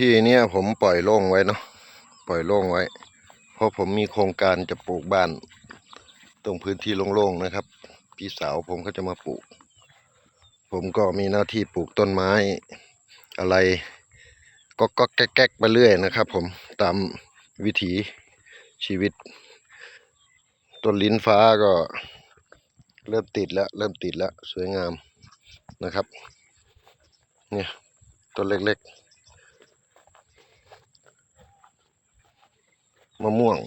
ที่เนี้ยผมปล่อยโล่งไว้เนาะปล่อยโล่งไว้ เพราะผมมีโครงการจะปลูกบ้าน ตรงพื้นที่โล่งๆนะครับ พี่สาวผมก็จะมาปลูก ผมก็มีหน้าที่ปลูกต้นไม้ อะไรก็ก็แก๊กๆไปเรื่อยนะครับ ผมตามวิถีชีวิตต้นลิ้นฟ้าก็เริ่มติดแล้ว เริ่มติดแล้ว สวยงามนะครับ เนี่ยต้นเล็กๆ มะม่วง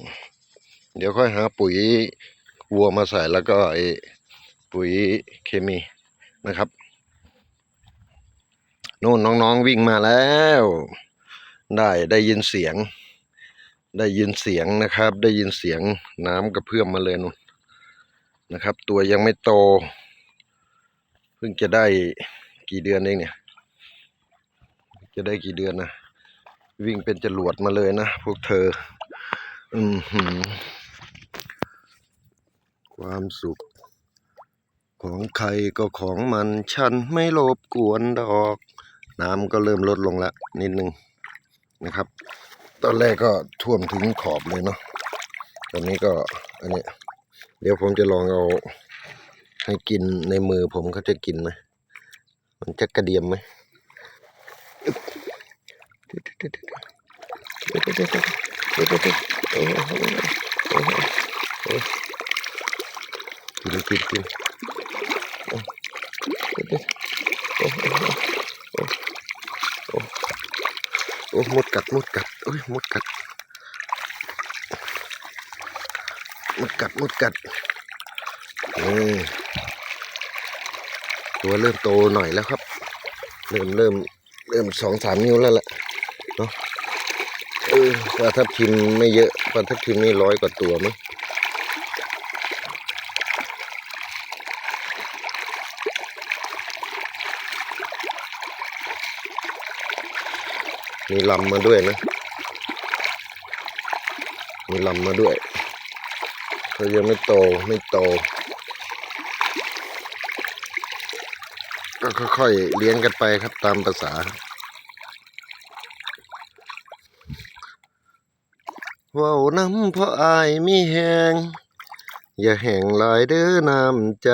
เดี๋ยวค่อยหาปุ๋ยวัวมาใส่แล้วก็ไอปุ๋ยเคมีนะครับนู่นน้องๆวิ่งมาแล้ว ได้ได้ยินเสียง ได้ยินเสียงนะครับ ได้ยินเสียงน้ำกระเพื่อมมาเลยนู่นนะครับ ตัวยังไม่โต เพิ่งจะได้กี่เดือนเองเนี่ย จะได้กี่เดือนนะวิ่งเป็นจรวดมาเลยนะพวกเธอ อืมหือความสุข ของใครก็ของมันฉันไม่รบกวนดอก น้ำก็เริ่มลดลงแล้วนิดนึงนะครับ ตอนแรกก็ท่วมถึงขอบเลยเนาะตอนนี้ก็อันนี้ เดี๋ยวผมจะลองเอาให้กินในมือผมเขาจะกินไหมมันจะกระเดียมไหม กินกินกินโอ้โอ้โอ้โอ้โอ้โอ้มดกัดมดกัดโอ้ยมดกัดมดกัดมดกัดนี่ตัวเริ่มโตหน่อยแล้วครับ เริ่มเริ่มเริ่มสองสามนิ้วแล้วแหละเนาะ เออปลาทับทิมไม่เยอะปลาทับทิมนี่ร้อยกว่าตัวมั้งมีลำมาด้วยนะ มีลำมาด้วยเขายังไม่โตไม่โต ก็ค่อยๆเลี้ยงกันไปครับตามภาษา ว้าวน้ำเพราะอายมีแหงอย่าแห่งหลายเด้อน้ำใจ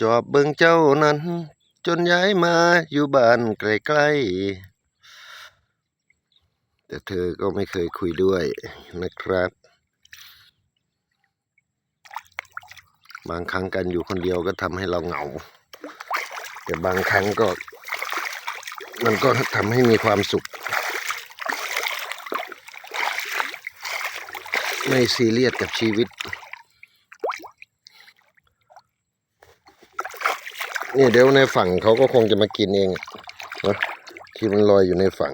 จอบเบิ่งเจ้านั้น จนย้ายมาอยู่บ้านใกล้ๆ แต่เธอก็ไม่เคยคุยด้วยนะครับ บางครั้งกันอยู่คนเดียวก็ทำให้เราเหงา แต่บางครั้งก็ มันก็ทำให้มีความสุข ไม่ซีเรียสกับชีวิต นี่เดี๋ยวในฝั่งเขาก็คงจะมากินเองนะที่มันลอยอยู่ในฝั่ง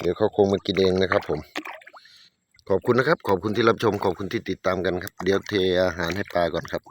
เดี๋ยวเขาคงมากินเองนะครับ ผม ขอบคุณนะครับ ขอบคุณที่รับชม ขอบคุณที่ติดตามกันครับ เดี๋ยวเทอาหารให้ปลาก่อนครับ